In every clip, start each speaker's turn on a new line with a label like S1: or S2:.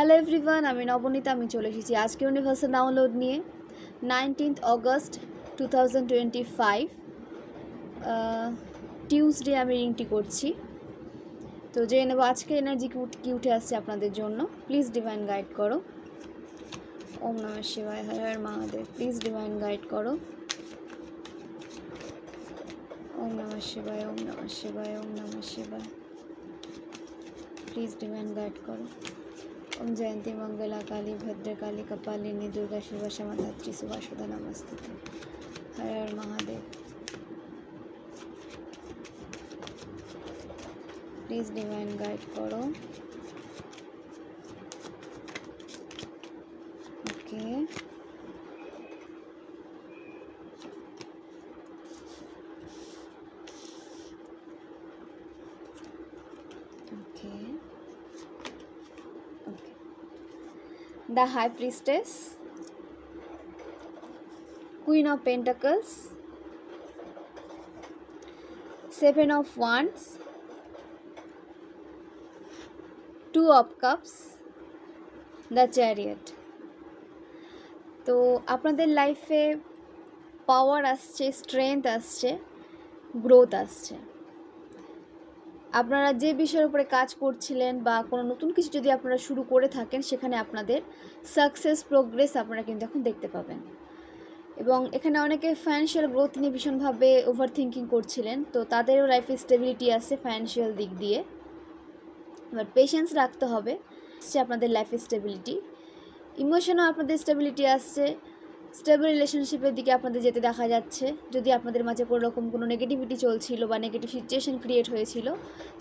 S1: Hello everyone আমি নবনীতা, আমি চলে এসেছি আজকে ইউনিভার্সাল ডাউনলোড নিয়ে nineteenth August two thousand twenty five Tuesday আমি রিংটি করছি। তো জেনে নেব আজকে এনার্জি কি উঠে আসছে আপনাদের জন্য। প্লিজ ডিভাইন গাইড করো। ওম নমঃ শিবায়, Har Har Mahadev. Please divine guide করো। ওম নমঃ শিবায়, ওম নমঃ শিবায়, ওম নমঃ শিবায়। প্লিজ ডিভাইন গাইড করো। ওম জয়ন্তী মঙ্গলা কালী ভদ্রকালী কপালিনী দুর্গা শিবা সমাধাত্রী সুভাষুদা namaste Har Har Mahadev please divine guide করো okay The High Priestess, Queen of Pentacles, Seven of Wands, Two of Cups, The Chariot. তো আপনাদের লাইফে পাওয়ার আসছে স্ট্রেংথ আসছে গ্রোথ আসছে আপনারা যে বিষয়ের উপরে কাজ করছিলেন বা কোনো নতুন কিছু যদি আপনারা শুরু করে থাকেন, সেখানে আপনাদের সাকসেস প্রোগ্রেস আপনারা কিন্তু এখন দেখতে পাবেন। এবং এখানে অনেকে ফাইন্যান্সিয়াল গ্রোথ নিয়ে ভীষণভাবে ওভার থিঙ্কিং করছিলেন, তো তাদেরও লাইফে স্টেবিলিটি আসছে ফাইন্যান্সিয়াল দিক দিয়ে। এবার পেশেন্স রাখতে হবে, সে আপনাদের লাইফে স্টেবিলিটি ইমোশনও আপনাদের স্টেবিলিটি আসছে। স্টেবল রিলেশনশিপের দিকে আপনাদের যেতে দেখা যাচ্ছে। যদি আপনাদের মাঝে কোনো রকম কোনো নেগেটিভিটি চলছিল বা নেগেটিভ সিচুয়েশন ক্রিয়েট হয়েছিল,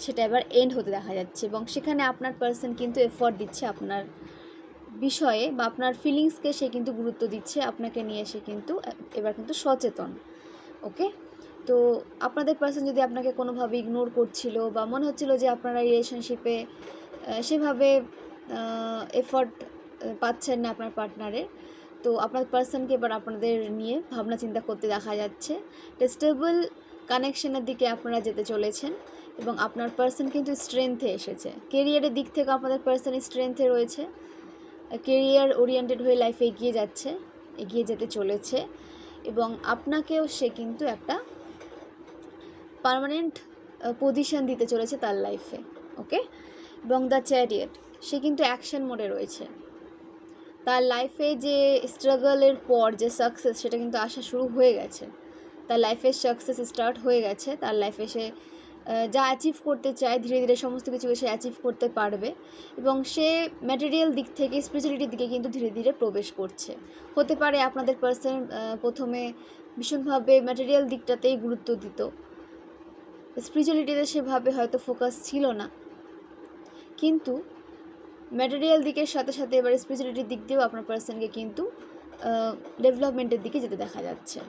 S1: সেটা এবার এন্ড হতে দেখা যাচ্ছে এবং সেখানে আপনার পার্সন কিন্তু এফোর্ট দিচ্ছে আপনার বিষয়ে বা আপনার ফিলিংসকে সে কিন্তু গুরুত্ব দিচ্ছে, আপনাকে নিয়ে সে কিন্তু এবার কিন্তু সচেতন, ওকে? তো আপনাদের পার্সন যদি আপনাকে কোনোভাবে ইগনোর করছিল বা মনে হচ্ছিল যে আপনারা রিলেশনশিপে সেভাবে এফোর্ট পাচ্ছেন না আপনার পার্টনারের তো আপনার পার্সনকে এবার আপনাদের নিয়ে ভাবনা চিন্তা করতে দেখা যাচ্ছে। স্টেবল কানেকশনের দিকে আপনারা যেতে চলেছেন এবং আপনার পার্সন কিন্তু স্ট্রেংথে এসেছে। কেরিয়ারের দিক থেকে আপনাদের পার্সন স্ট্রেংথে রয়েছে। কেরিয়ার ওরিয়েন্টেড হয়ে লাইফে এগিয়ে যাচ্ছে, এগিয়ে যেতে চলেছে এবং আপনাকেও সে কিন্তু একটা পারমানেন্ট পজিশন দিতে চলেছে তার লাইফে ওকে এবং দ্য চ্যারিয়েট সে কিন্তু অ্যাকশন মোডে রয়েছে। তার লাইফে যে স্ট্রাগলের পর যে সাকসেস সেটা কিন্তু আসা শুরু হয়ে গেছে। তার লাইফের সাকসেস স্টার্ট হয়ে গেছে। তার লাইফে সে যা অ্যাচিভ করতে চায়, ধীরে ধীরে সমস্ত কিছু সে অ্যাচিভ করতে পারবে এবং সে ম্যাটেরিয়াল দিক থেকে স্পিরিচুয়ালিটির দিকে কিন্তু ধীরে ধীরে প্রবেশ করছে। হতে পারে আপনাদের পার্সন প্রথমে ভীষণভাবে ম্যাটেরিয়াল দিকটাতেই গুরুত্ব দিত। স্পিরিচুয়ালিটিতে সেভাবে হয়তো ফোকাস ছিল না। কিন্তু ম্যাটেরিয়াল দিকের সাথে সাথে এবার স্পিরিচুয়ালিটির দিক দিয়েও আপনার পার্সনকে কিন্তু ডেভেলপমেন্টের দিকে যেতে দেখা যাচ্ছে।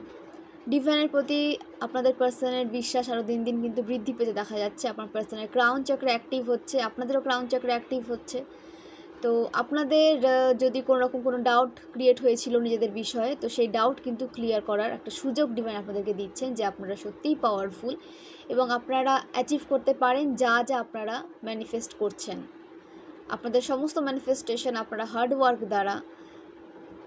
S1: ডিভাইনের প্রতি আপনাদের পার্সনের বিশ্বাস আরও দিন দিন কিন্তু বৃদ্ধি পেতে দেখা যাচ্ছে। আপনার পার্সনের ক্রাউন চক্র অ্যাক্টিভ হচ্ছে, আপনাদেরও ক্রাউন চক্র অ্যাক্টিভ হচ্ছে। তো আপনাদের যদি কোনো রকম কোনো ডাউট ক্রিয়েট হয়েছিল নিজেদের বিষয়ে, তো সেই ডাউট কিন্তু ক্লিয়ার করার একটা সুযোগ ডিভাইন আপনাদেরকে দিচ্ছেন যে আপনারা সত্যিই পাওয়ারফুল এবং আপনারা অ্যাচিভ করতে পারেন যা যা আপনারা ম্যানিফেস্ট করছেন। আপনাদের সমস্ত ম্যানিফেস্টেশন আপনারা হার্ড ওয়ার্ক দ্বারা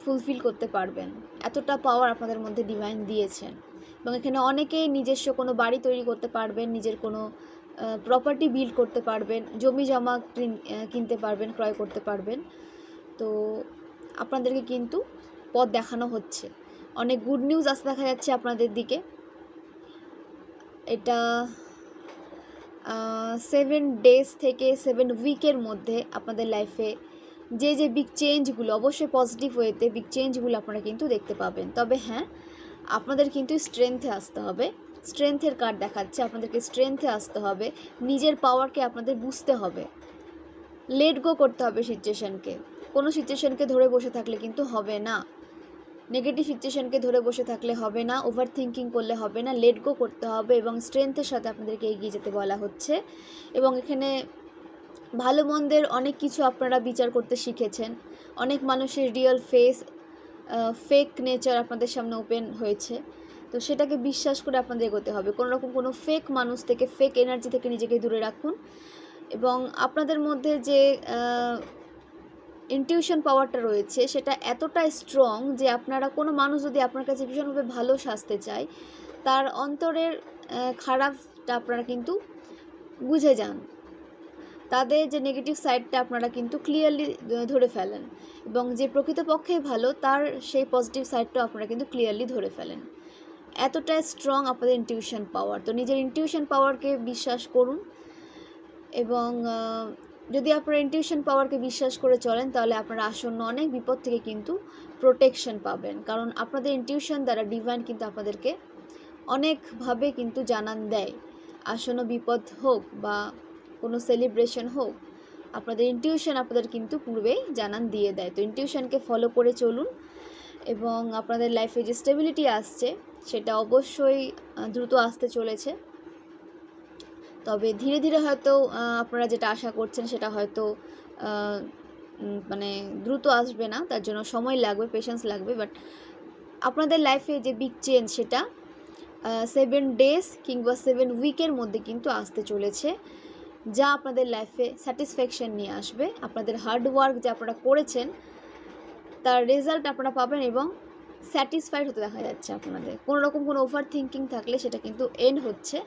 S1: ফুলফিল করতে পারবেন। এতটা পাওয়ার আপনাদের মধ্যে ডিভাইন দিয়েছেন। এবং এখানে অনেকেই নিজস্ব কোনো বাড়ি তৈরি করতে পারবেন, নিজের কোনো প্রপার্টি বিল্ড করতে পারবেন জমি জমা কিনতে পারবেন, ক্রয় করতে পারবেন। তো আপনাদেরকে কিন্তু পথ দেখানো হচ্ছে। অনেক গুড নিউজ আসতে দেখা যাচ্ছে আপনাদের দিকে। এটা সেভেন ডেজ থেকে সেভেন উইকের মধ্যে আপনাদের লাইফে যে যে বিগ চেঞ্জগুলো অবশ্যই পজিটিভ ওয়েতে বিগ চেঞ্জগুলো আপনারা কিন্তু দেখতে পাবেন। তবে হ্যাঁ আপনাদের কিন্তু স্ট্রেংথে আসতে হবে। স্ট্রেংথের কার্ড দেখাচ্ছে, আপনাদেরকে স্ট্রেংথে আসতে হবে। নিজের পাওয়ারকে আপনাদের বুঝতে হবে। লেট গো করতে হবে সিচুয়েশানকে কোনো সিচুয়েশানকে ধরে বসে থাকলে কিন্তু হবে না। নেগেটিভ সিচুয়েশানকে ধরে বসে থাকলে হবে না ওভার থিঙ্কিং করলে হবে না লেট গো করতে হবে এবং স্ট্রেংথের সাথে আপনাদেরকে এগিয়ে যেতে বলা হচ্ছে। এবং এখানে ভালো মন্দের অনেক কিছু আপনারা বিচার করতে শিখেছেন। অনেক মানুষের রিয়েল ফেস ফেক নেচার আপনাদের সামনে ওপেন হয়েছে। তো সেটাকে বিশ্বাস করে আপনাদের এগোতে হবে। কোনো রকম কোনো ফেক মানুষ থেকে ফেক এনার্জি থেকে নিজেকে দূরে রাখুন। এবং আপনাদের মধ্যে যে ইনটিউশন পাওয়ারটা রয়েছে, সেটা এতটা স্ট্রং যে আপনারা কোনো মানুষ যদি আপনার কাছে ভীষণভাবে ভালো সাজতে চায়, তার অন্তরের খারাপটা আপনারা কিন্তু বুঝে যান। তাদের যে নেগেটিভ সাইডটা আপনারা কিন্তু ক্লিয়ারলি ধরে ফেলেন এবং যে প্রকৃতপক্ষে ভালো, তার সেই পজিটিভ সাইডটাও আপনারা কিন্তু ক্লিয়ারলি ধরে ফেলেন। এতটা স্ট্রং আপনাদের ইনটিউশন পাওয়ার তো নিজের ইনটিউশন পাওয়ারকে বিশ্বাস করুন এবং যদি আপনারা ইনটিউশন পাওয়ারকে বিশ্বাস করে চলেন, তাহলে আপনারা আসন্ন অনেক বিপদ থেকে কিন্তু প্রোটেকশন পাবেন। কারণ আপনাদের ইনটিউশন দ্বারা ডিভাইন কিন্তু আপনাদেরকে অনেকভাবে কিন্তু জানান দেয়। আসন্ন বিপদ হোক বা কোনো সেলিব্রেশন হোক, আপনাদের ইনটিউশন আপনাদের কিন্তু পূর্বেই জানান দিয়ে দেয়। তো ইনটিউশনকে ফলো করে চলুন এবং আপনাদের লাইফে যে স্টেবিলিটি আসছে, সেটা অবশ্যই দ্রুত আসতে চলেছে। তবে ধীরে ধীরে হয়তো আপনারা যেটা আশা করছেন সেটা হয়তো মানে দ্রুত আসবে না, তার জন্য সময় লাগবে পেশেন্স লাগবে বাট আপনাদের লাইফে যে বিগ চেঞ্জ সেটা সেভেন ডেজ কিংবা সেভেন উইকের মধ্যে কিন্তু আসতে চলেছে, যা আপনাদের লাইফে স্যাটিসফ্যাকশন নিয়ে আসবে, আপনাদের হার্ড ওয়ার্ক যে আপনারা করেছেন, তার রেজাল্ট আপনারা পাবেন এবং স্যাটিসফাইড হতে দেখা যাচ্ছে আপনাদের। কোনো রকম কোনো ওভার থিঙ্কিং থাকলে সেটা কিন্তু এন্ড হচ্ছে।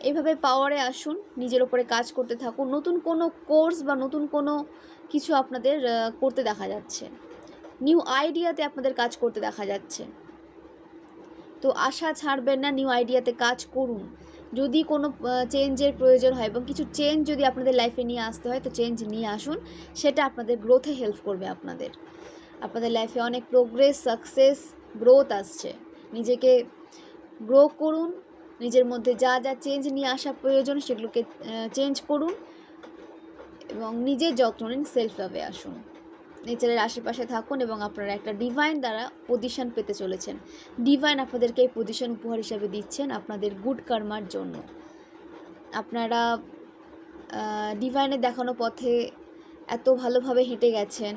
S1: এইভাবে পাওয়ারে আসুন, নিজের ওপরে কাজ করতে থাকুন। নতুন কোনো কোর্স বা নতুন কোনো কিছু আপনাদের করতে দেখা যাচ্ছে। নিউ আইডিয়াতে আপনাদের কাজ করতে দেখা যাচ্ছে। তো আশা ছাড়বেন না নিউ আইডিয়াতে কাজ করুন। যদি কোনো চেঞ্জের প্রয়োজন হয় এবং কিছু চেঞ্জ যদি আপনাদের লাইফে নিয়ে আসতে হয়, তো চেঞ্জ নিয়ে আসুন। সেটা আপনাদের গ্রোথে হেল্প করবে আপনাদের। আপনাদের লাইফে অনেক প্রোগ্রেস সাকসেস গ্রোথ আসছে। নিজেকে গ্রো করুন নিজের মধ্যে যা যা চেঞ্জ নিয়ে আসা প্রয়োজন সেগুলোকে চেঞ্জ করুন এবং নিজের যত্ন নিন সেলফ লাভে আসুন। নেচারের আশেপাশে থাকুন এবং আপনারা একটা ডিভাইন দ্বারা পজিশন পেতে চলেছেন। ডিভাইন আপনাদেরকে এই পজিশন উপহার হিসাবে দিচ্ছেন আপনাদের গুড কর্মার জন্য। আপনারা ডিভাইনের দেখানো পথে এত ভালোভাবে হেঁটে গেছেন,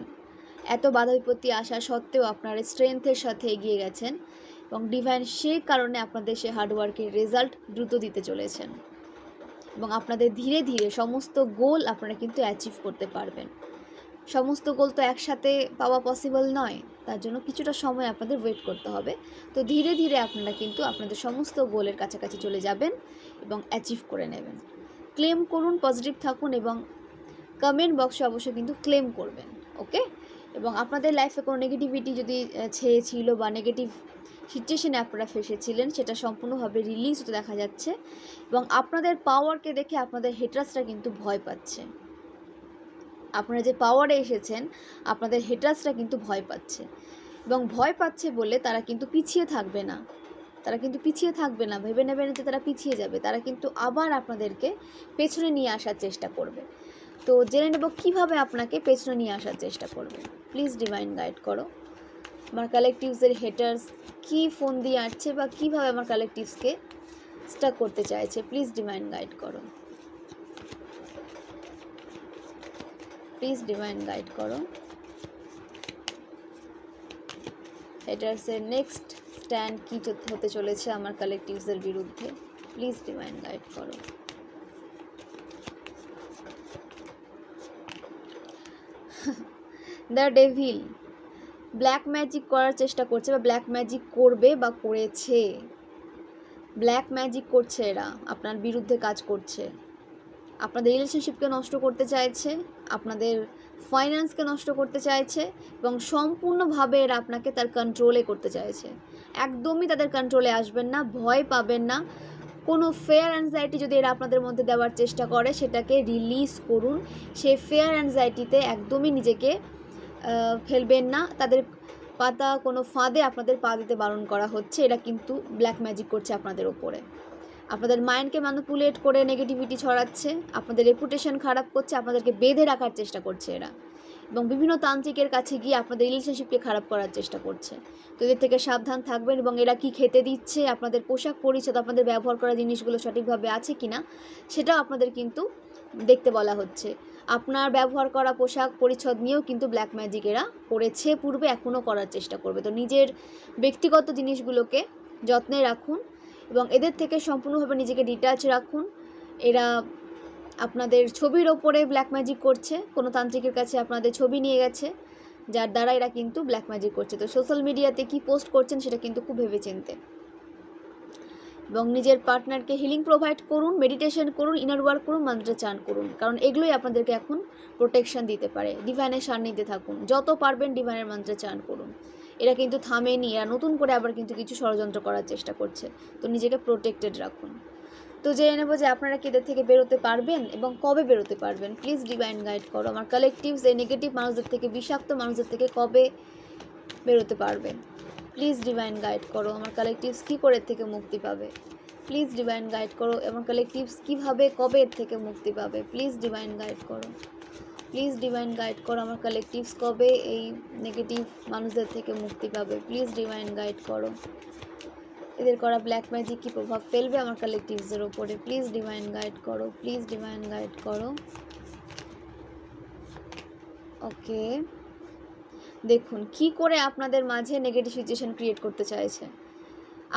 S1: এত বাধা বিপত্তি আসা সত্ত্বেও আপনারা স্ট্রেংথের সাথে এগিয়ে গেছেন। এবং ডিভাইন সেই কারণে আপনাদের সে হার্ডওয়ার্কের রেজাল্ট দ্রুত দিতে চলেছেন। এবং আপনাদের ধীরে ধীরে সমস্ত গোল আপনারা কিন্তু অ্যাচিভ করতে পারবেন। সমস্ত গোল তো একসাথে পাওয়া পসিবল নয়, তার জন্য কিছুটা সময় আপনাদের ওয়েট করতে হবে। তো ধীরে ধীরে আপনারা কিন্তু আপনাদের সমস্ত গোলের কাছাকাছি চলে যাবেন এবং অ্যাচিভ করে নেবেন। ক্লেম করুন পজিটিভ থাকুন এবং কমেন্ট বক্সে অবশ্যই কিন্তু ক্লেম করবেন ওকে এবং আপনাদের লাইফে কোনো নেগেটিভিটি যদি ছেয়ে ছিল বা নেগেটিভ সিচুয়েশনে আপনারা ফেসেছিলেন সেটা সম্পূর্ণভাবে রিলিজ হতে দেখা যাচ্ছে এবং আপনাদের পাওয়ারকে দেখে আপনাদের হেটার্সরা কিন্তু ভয় পাচ্ছে। আপনারা যে পাওয়ারে এসেছেন, আপনাদের হেটার্সরা কিন্তু ভয় পাচ্ছে এবং ভয় পাচ্ছে বলে তারা কিন্তু পিছিয়ে থাকবে না। তারা কিন্তু পিছিয়ে থাকবে না, ভেবে নেবেন যে তারা পিছিয়ে যাবে। তারা কিন্তু আবার আপনাদেরকে পেছনে নিয়ে আসার চেষ্টা করবে। তো জেনে নেব কীভাবে আপনাকে পেছনে নিয়ে আসার চেষ্টা করবে। প্লিজ ডিভাইন গাইড করো। আমার কালেকটিভসের হেটার্স কী ফোন দিয়ে আসছে বা কীভাবে আমার কালেকটিভসকে স্টাক করতে চাইছে প্লিজ ডিভাইন গাইড করো প্লিজ ডিভাইন গাইড করো হেটার্সের নেক্সট স্ট্যান্ড কী হতে চলেছে আমার কালেকটিভসের বিরুদ্ধে প্লিজ ডিভাইন গাইড করো দ্য ডেভিল ব্ল্যাক ম্যাজিক করার চেষ্টা করছে বা ব্ল্যাক ম্যাজিক করবে বা করেছে। ব্ল্যাক ম্যাজিক করছে এরা, আপনার বিরুদ্ধে কাজ করছে। আপনাদের রিলেশনশিপকে নষ্ট করতে চাইছে, আপনাদের ফাইন্যান্সকে নষ্ট করতে চাইছে এবং সম্পূর্ণভাবে এরা আপনাকে তার কন্ট্রোলে করতে চাইছে। একদমই তাদের কন্ট্রোলে আসবেন না, ভয় পাবেন না। কোনো ফেয়ার অ্যাংজাইটি যদি এরা আপনাদের মধ্যে দেওয়ার চেষ্টা করে, সেটাকে রিলিজ করুন। সেই ফেয়ার অ্যাংজাইটিতে একদমই নিজেকে ফেলবেন না। তাদের পাতা কোনো ফাঁদে আপনাদের পা দিতে বারণ করা হচ্ছে। এরা কিন্তু ব্ল্যাক ম্যাজিক করছে আপনাদের ওপরে। আপনাদের মাইন্ডকে ম্যানিপুলেট করে নেগেটিভিটি ছড়াচ্ছে। আপনাদের রেপুটেশন খারাপ করছে। আপনাদেরকে বেঁধে রাখার চেষ্টা করছে এরা। এবং বিভিন্ন তান্ত্রিকের কাছে গিয়ে আপনাদের রিলেশনশিপকে খারাপ করার চেষ্টা করছে। তো এদের থেকে সাবধান থাকবেন এবং এরা কি খেতে দিচ্ছে, আপনাদের পোশাক পরিচ্ছদ, আপনাদের ব্যবহার করা জিনিসগুলো সঠিকভাবে আছে কি না সেটাও আপনাদের কিন্তু দেখতে বলা হচ্ছে। আপনার ব্যবহার করা পোশাক পরিচ্ছদ নিয়েও কিন্তু ব্ল্যাক ম্যাজিক এরা করেছে পূর্বে এখনও করার চেষ্টা করবে। তো নিজের ব্যক্তিগত জিনিসগুলোকে যত্নে রাখুন এবং এদের থেকে সম্পূর্ণভাবে নিজেকে ডিটাচ রাখুন। এরা আপনাদের ছবির ওপরে ব্ল্যাক ম্যাজিক করছে, কোনো তান্ত্রিকের কাছে আপনাদের ছবি নিয়ে গেছে, যার দ্বারা এরা কিন্তু ব্ল্যাক ম্যাজিক করছে। তো সোশ্যাল মিডিয়াতে কি পোস্ট করছেন সেটা কিন্তু খুব ভেবেচিন্তে। এবং নিজের পার্টনারকে হিলিং প্রোভাইড করুন মেডিটেশন করুন ইনার ওয়ার্ক করুন মন্ত্র চান করুন। কারণ এগুলোই আপনাদেরকে এখন প্রোটেকশন দিতে পারে। ডিভাইনের সান্নিধ্যে থাকুন। যত পারবেন ডিভাইনের মন্ত্রে চান করুন। এরা কিন্তু থামেনি। এরা নতুন করে আবার কিন্তু কিছু ষড়যন্ত্র করার চেষ্টা করছে। তো নিজেকে প্রোটেক্টেড রাখুন। তো জেনে নেব যে আপনারা কি এদের থেকে বেরোতে পারবেন এবং কবে বেরোতে পারবেন। প্লিজ ডিভাইন গাইড করো। আমার কালেকটিভস এই নেগেটিভ মানুষদের থেকে, বিষাক্ত মানুষদের থেকে কবে বেরোতে পারবেন? প্লিজ ডিভাইন গাইড করো, আমার কালেকটিভস কী করে থেকে মুক্তি পাবে? প্লিজ ডিভাইন গাইড করো এবং কালেকটিভস কীভাবে, কবে এর থেকে মুক্তি পাবে? প্লিজ ডিভাইন গাইড করো। প্লিজ ডিভাইন গাইড করো, আমার কালেকটিভস কবে এই নেগেটিভ মানুষদের থেকে মুক্তি পাবে? প্লিজ ডিভাইন গাইড করো। এদের করা ব্ল্যাক ম্যাজিক কী প্রভাব ফেলবে আমার কালেকটিভসের ওপরে? প্লিজ ডিভাইন গাইড করো, প্লিজ ডিভাইন গাইড করো। ওকে। দেখুন, কি করে আপনাদের মাঝে নেগেটিভ সিচুয়েশান ক্রিয়েট করতে চাইছে?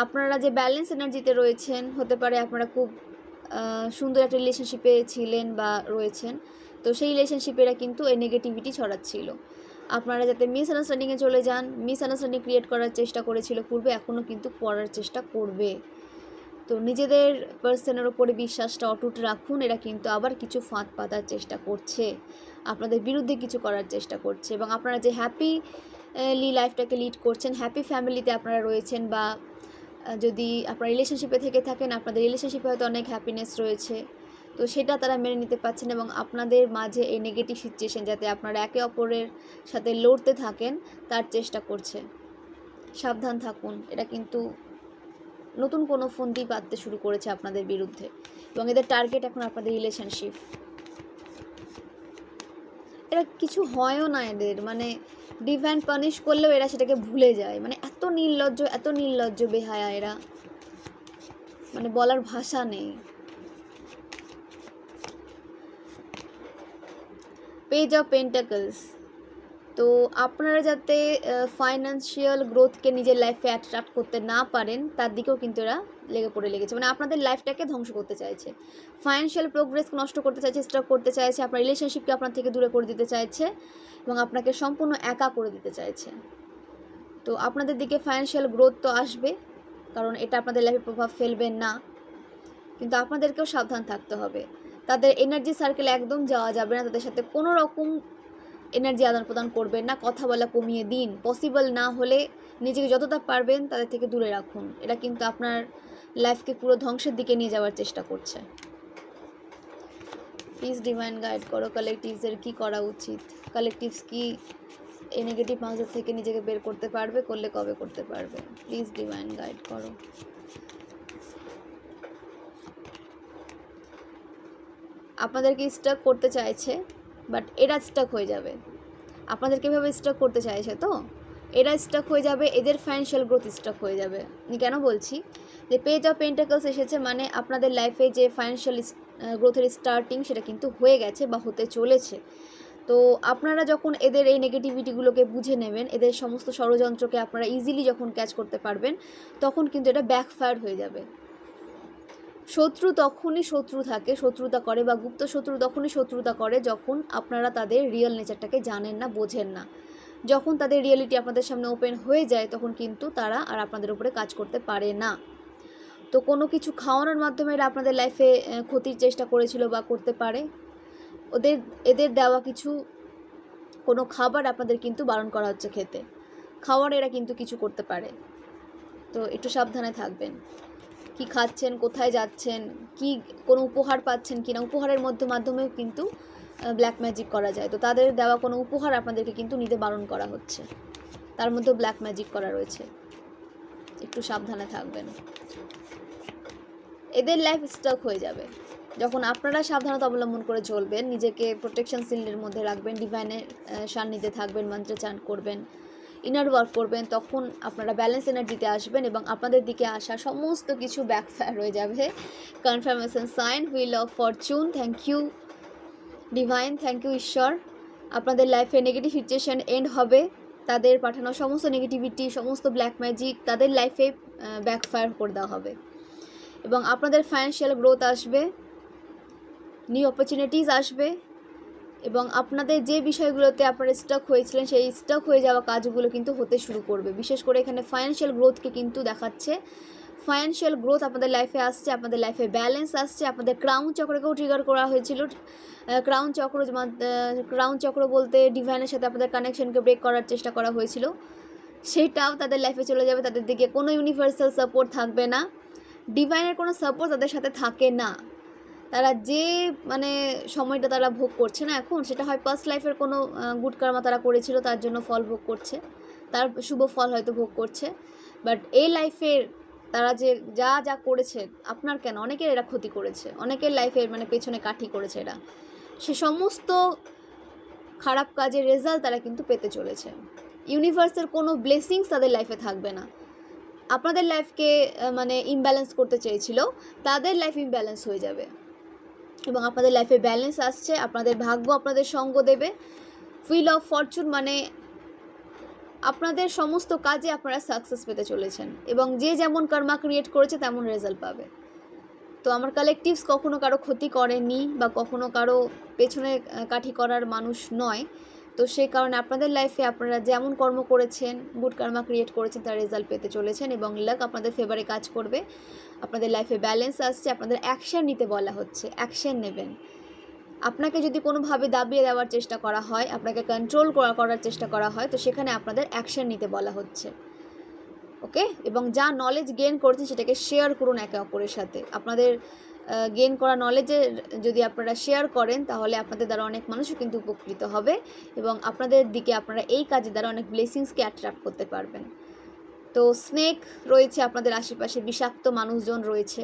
S1: আপনারা যে ব্যালেন্স এনার্জিতে রয়েছেন, হতে পারে আপনারা খুব সুন্দর একটা রিলেশনশিপে ছিলেন বা রয়েছেন, তো সেই রিলেশনশিপেরা কিন্তু এই নেগেটিভিটি ছড়াচ্ছিল। আপনারা যাতে মিস আন্ডারস্ট্যান্ডিংয়ে চলে যান মিস আন্ডারস্ট্যান্ডিং ক্রিয়েট করার চেষ্টা করেছিল পূর্বে এখনও কিন্তু করার চেষ্টা করবে। তো নিজেদের পার্সনের ওপরে বিশ্বাসটা অটুট রাখুন, এরা কিন্তু আবার কিছু ফাঁদ পাতার চেষ্টা করছে। আপনাদের বিরুদ্ধে কিছু করার চেষ্টা করছে এবং আপনারা যে হ্যাপি লি লাইফটাকে লিড করছেন হ্যাপি ফ্যামিলিতে আপনারা রয়েছেন বা যদি আপনারা রিলেশনশিপে থেকে থাকেন, আপনাদের রিলেশনশিপে হয়তো অনেক হ্যাপিনেস রয়েছে। তো সেটা তারা মেনে নিতে পারছেন এবং আপনাদের মাঝে এই নেগেটিভ সিচুয়েশন যাতে আপনারা একে অপরের সাথে লড়তে থাকেন, তার চেষ্টা করছে। সাবধান থাকুন, এটা কিন্তু নতুন কোনো ফন্দি পাততে শুরু করেছে আপনাদের বিরুদ্ধে এবং এদের টার্গেট এখন আপনাদের রিলেশনশিপ এরা কিছু হয়ও না এদের মানে ডিভাইন পানিশ করলেও এরা সেটাকে ভুলে যায়। মানে এত নির্লজ্জ এত নির্লজ্জ বেহায়া এরা। মানে বলার ভাষা নেই। পেজ অফ পেন্টাকলস তো আপনারা যাতে ফাইন্যান্সিয়াল গ্রোথকে নিজের লাইফে অ্যাট্রাক্ট করতে না পারেন, তার দিকেও কিন্তু এরা লেগে পড়ে লেগেছে। মানে আপনাদের লাইফটাকে ধ্বংস করতে চাইছে। ফাইন্যান্সিয়াল প্রোগ্রেসকে নষ্ট করতে চাইছে স্ট্রাক করতে চাইছে, আপনার রিলেশনশিপকে আপনার থেকে দূরে করে দিতে চাইছে এবং আপনাকে সম্পূর্ণ একা করে দিতে চাইছে। তো আপনাদের দিকে ফাইন্যান্সিয়াল গ্রোথ তো আসবে, কারণ এটা আপনাদের লাইফে প্রভাব ফেলবে না। কিন্তু আপনাদেরকেও সাবধান থাকতে হবে। তাদের এনার্জি সার্কেলে একদম যাওয়া যাবে না, তাদের সাথে কোনো রকম এনার্জি আদান প্রদান করবেন না, কথা বলা কমিয়ে দিন। পসিবল না হলে নিজেকে যতটা পারবেন তাদের থেকে দূরে রাখুন। এটা কিন্তু আপনার লাইফকে পুরো ধ্বংসের দিকে নিয়ে যাওয়ার চেষ্টা করছে। প্লিজ ডিভাইন গাইড করো কালেকটিভসের কী করা উচিত? কালেকটিভস কি এই নেগেটিভ মানুষের থেকে নিজেকে বের করতে পারবে, করলে কবে করতে পারবে? প্লিজ ডিভাইন গাইড করো। আপনাদেরকে স্টক করতে চাইছে। বাট এরা স্টক হয়ে যাবে। আপনাদেরকে এভাবে স্টক করতে চাইছে তো? এরা স্টক হয়ে যাবে, এদের ফাইন্যান্সিয়াল গ্রোথ স্টক হয়ে যাবে। আমি কেন বলছি? যে পেজ অফ পেন্টাকলস এসেছে মানে আপনাদের লাইফে যে ফাইন্যান্সিয়াল গ্রোথের স্টার্টিং সেটা কিন্তু হয়ে গেছে বা হতে চলেছে। তো আপনারা যখন এদের এই নেগেটিভিটিগুলোকে বুঝে নেবেন, এদের সমস্ত ষড়যন্ত্রকে আপনারা ইজিলি যখন ক্যাচ করতে পারবেন, তখন কিন্তু এটা ব্যাকফায়ার হয়ে যাবে। শত্রু তখনই শত্রু থাকে, শত্রুতা করে বা গুপ্ত শত্রু তখনই শত্রুতা করে যখন আপনারা তাদের রিয়েল নেচারটাকে জানেন না, বোঝেন না। যখন তাদের রিয়েলিটি আপনাদের সামনে ওপেন হয়ে যায়, তখন কিন্তু তারা আর আপনাদের উপরে কাজ করতে পারে না। তো কোনো কিছু খাওয়ানোর মাধ্যমে এরা আপনাদের লাইফে ক্ষতির চেষ্টা করেছিল বা করতে পারে, ওদের, এদের দেওয়া কিছু, কোনো খাবার আপনাদের কিন্তু বারণ করা হচ্ছে খেতে। খাওয়ার এরা কিন্তু কিছু করতে পারে। তো একটু সাবধানে থাকবেন। কি খাচ্ছেন, কোথায় যাচ্ছেন, কি, কোনো উপহার পাচ্ছেন কি না উপহারের মধ্যে মাধ্যমেও কিন্তু ব্ল্যাক ম্যাজিক করা যায়। তো তাদের দেওয়া কোনো উপহার আপনাদেরকে কিন্তু নিতে বারণ করা হচ্ছে। তার মধ্যেও ব্ল্যাক ম্যাজিক করা রয়েছে। একটু সাবধানে থাকবেন। এদের লাইফ স্টক হয়ে যাবে। যখন আপনারা সাবধানতা অবলম্বন করে চলবেন, নিজেকে প্রোটেকশন সিল্ডের মধ্যে রাখবেন ডিভাইনের সান্নিধ্যে থাকবেন, মন্ত্রে চান করবেন ইনার ওয়ার্ক করবেন তখন আপনারা ব্যালেন্স এনার্জিতে আসবেন এবং আপনাদের দিকে আসা সমস্ত কিছু ব্যাকফায়ার হয়ে যাবে। Confirmation sign wheel of fortune thank you divine thank you ঈশ্বর। আপনাদের লাইফে নেগেটিভ সিচুয়েশন এন্ড হবে, তাদের পাঠানো সমস্ত নেগেটিভিটি সমস্ত ব্ল্যাক ম্যাজিক তাদের লাইফে ব্যাকফায়ার করে দেওয়া হবে। এবং আপনাদের ফাইন্যান্সিয়াল গ্রোথ আসবে নিউ অপরচুনিটিস আসবে এবং আপনাদের যে বিষয়গুলোতে আপনারা স্টক হয়েছিলেন, সেই স্টক হয়ে যাওয়া কাজগুলো কিন্তু হতে শুরু করবে। বিশেষ করে এখানে ফাইন্যান্সিয়াল গ্রোথকে কিন্তু দেখাচ্ছে। ফাইন্যান্সিয়াল গ্রোথ আপনাদের লাইফে আসছে, আপনাদের লাইফে ব্যালেন্স আসছে, আপনাদের ক্রাউন চক্রকেও ট্রিগার করা হয়েছিল। ক্রাউন চক্র ক্রাউন চক্র বলতে ডিভাইনের সাথে আপনাদের কানেকশনকে ব্রেক করার চেষ্টা করা হয়েছিল। সেটাও তাদের লাইফে চলে যাবে, তাদের দিকে কোনো ইউনিভার্সাল সাপোর্ট থাকবে না। ডিভাইনের কোনো সাপোর্ট তাদের সাথে থাকে না। তারা যে মানে সময়টা তারা ভোগ করছে না এখন, সেটা হয় পাস্ট লাইফের কোনো গুড কর্মা তারা করেছিল, তার জন্য ফল ভোগ করছে। তার শুভ ফল হয়তো ভোগ করছে। বাট এই লাইফের তারা যে, যা যা করেছে, আপনার কেন? অনেকের এরা ক্ষতি করেছে। অনেকের লাইফের মানে পেছনে কাঠি করেছে এরা। সে সমস্ত খারাপ কাজের রেজাল্ট তারা কিন্তু পেতে চলেছে। ইউনিভার্সের কোনো ব্লেসিংস তাদের লাইফে থাকবে না। আপনাদের লাইফকে মানে ইমব্যালেন্স করতে চেয়েছিল, তাদের লাইফ ইমব্যালেন্স হয়ে যাবে। এবং আপনাদের লাইফে ব্যালেন্স আসছে, আপনাদের ভাগ্য আপনাদের সঙ্গ দেবে। ফিল অফ ফরচুন মানে আপনাদের সমস্ত কাজে আপনারা সাকসেস পেতে চলেছেন এবং যে যেমন কর্মা ক্রিয়েট করেছে তেমন রেজাল্ট পাবে। তো আমার কালেকটিভস কখনো কারও ক্ষতি করেনি বা কখনো কারও পেছনে কাঠি করার মানুষ নয়। তো সেই কারণে আপনাদের লাইফে আপনারা যেমন কর্ম করেছেন গুড কর্মা ক্রিয়েট করেছেন, তার রেজাল্ট পেতে চলেছেন এবং লাক আপনাদের ফেভারে কাজ করবে। আপনাদের লাইফে ব্যালেন্স আসছে, আপনাদের অ্যাকশন নিতে বলা হচ্ছে অ্যাকশন নেবেন। আপনাকে যদি কোনোভাবে দাবিয়ে দেওয়ার চেষ্টা করা হয়, আপনাকে কন্ট্রোল করা, করার চেষ্টা করা হয়, তো সেখানে আপনাদের অ্যাকশন নিতে বলা হচ্ছে। ওকে এবং যা নলেজ গেইন করছেন, সেটাকে শেয়ার করুন একে অপরের সাথে। আপনাদের গেইন করা নলেজে যদি আপনারা শেয়ার করেন, তাহলে আপনাদের দ্বারা অনেক মানুষও কিন্তু উপকৃত হবে এবং আপনাদের দিকে আপনারা এই কাজের দ্বারা অনেক ব্লেসিংসকে অ্যাট্রাক্ট করতে পারবেন। তো স্নেক রয়েছে আপনাদের আশেপাশে, বিষাক্ত মানুষজন রয়েছে,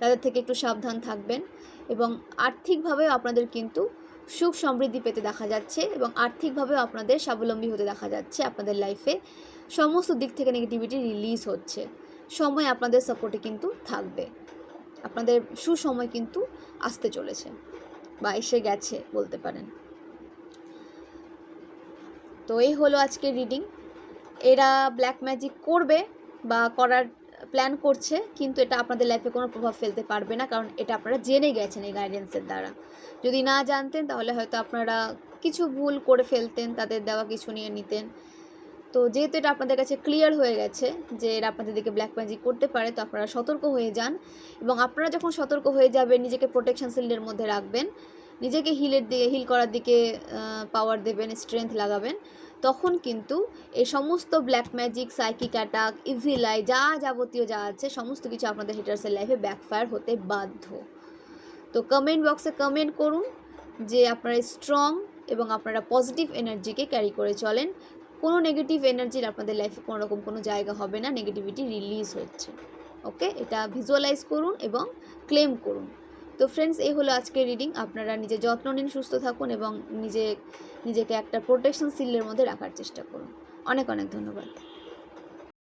S1: তাদের থেকে একটু সাবধান থাকবেন এবং আর্থিকভাবেও আপনাদের কিন্তু সুখ সমৃদ্ধি পেতে দেখা যাচ্ছে এবং আর্থিকভাবেও আপনাদের স্বাবলম্বী হতে দেখা যাচ্ছে, আপনাদের লাইফে সমস্ত দিক থেকে নেগেটিভিটি রিলিজ হচ্ছে। সময় আপনাদের সাপোর্টে কিন্তু থাকবে। আপনাদের সুসময় কিন্তু আসতে চলেছে বা এসে গেছে বলতে পারেন। তো এই হলো আজকের রিডিং এরা ব্ল্যাক ম্যাজিক করবে বা করার প্ল্যান করছে, কিন্তু এটা আপনাদের লাইফে কোনো প্রভাব ফেলতে পারবে না, কারণ এটা আপনারা জেনে গেছেন এই গাইডেন্সের দ্বারা। যদি না জানতেন, তাহলে হয়তো আপনারা কিছু ভুল করে ফেলতেন, তাদের দেওয়া কিছু নিয়ে নিতেন। তো যেহেতু এটা আপনাদের কাছে ক্লিয়ার হয়ে গেছে যে এরা আপনাদের দিকে ব্ল্যাক ম্যাজিক করতে পারে, তো আপনারা সতর্ক হয়ে যান এবং আপনারা যখন সতর্ক হয়ে যাবেন, নিজেকে প্রোটেকশন শিল্ডের মধ্যে রাখবেন, নিজেকে হিলের দিকে হিল করার দিকে পাওয়ার দেবেন স্ট্রেংথ লাগাবেন, তখন কিন্তু এই সমস্ত ব্ল্যাক ম্যাজিক সাইকিক অ্যাটাক ইভিলাই যা যাবতীয় যা আছে, সমস্ত কিছু আপনাদের হিটার্সের লাইফে ব্যাকফায়ার হতে বাধ্য। তো কমেন্ট বক্সে কমেন্ট করুন যে আপনারা স্ট্রং এবং আপনারা পজিটিভ এনার্জিকে ক্যারি করে চলেন। কোনো নেগেটিভ এনার্জির আপনাদের লাইফে কোনো রকম কোনো জায়গা হবে না নেগেটিভিটি রিলিজ হচ্ছে। ওকে এটা ভিজুয়ালাইজ করুন এবং ক্লেম করুন। তো ফ্রেন্ডস এই হলো আজকের রিডিং আপনারা নিজে যত্ন নিন, সুস্থ থাকুন এবং নিজে, নিজেকে একটা প্রোটেকশন সিলের মধ্যে রাখার চেষ্টা করুন। অনেক অনেক ধন্যবাদ।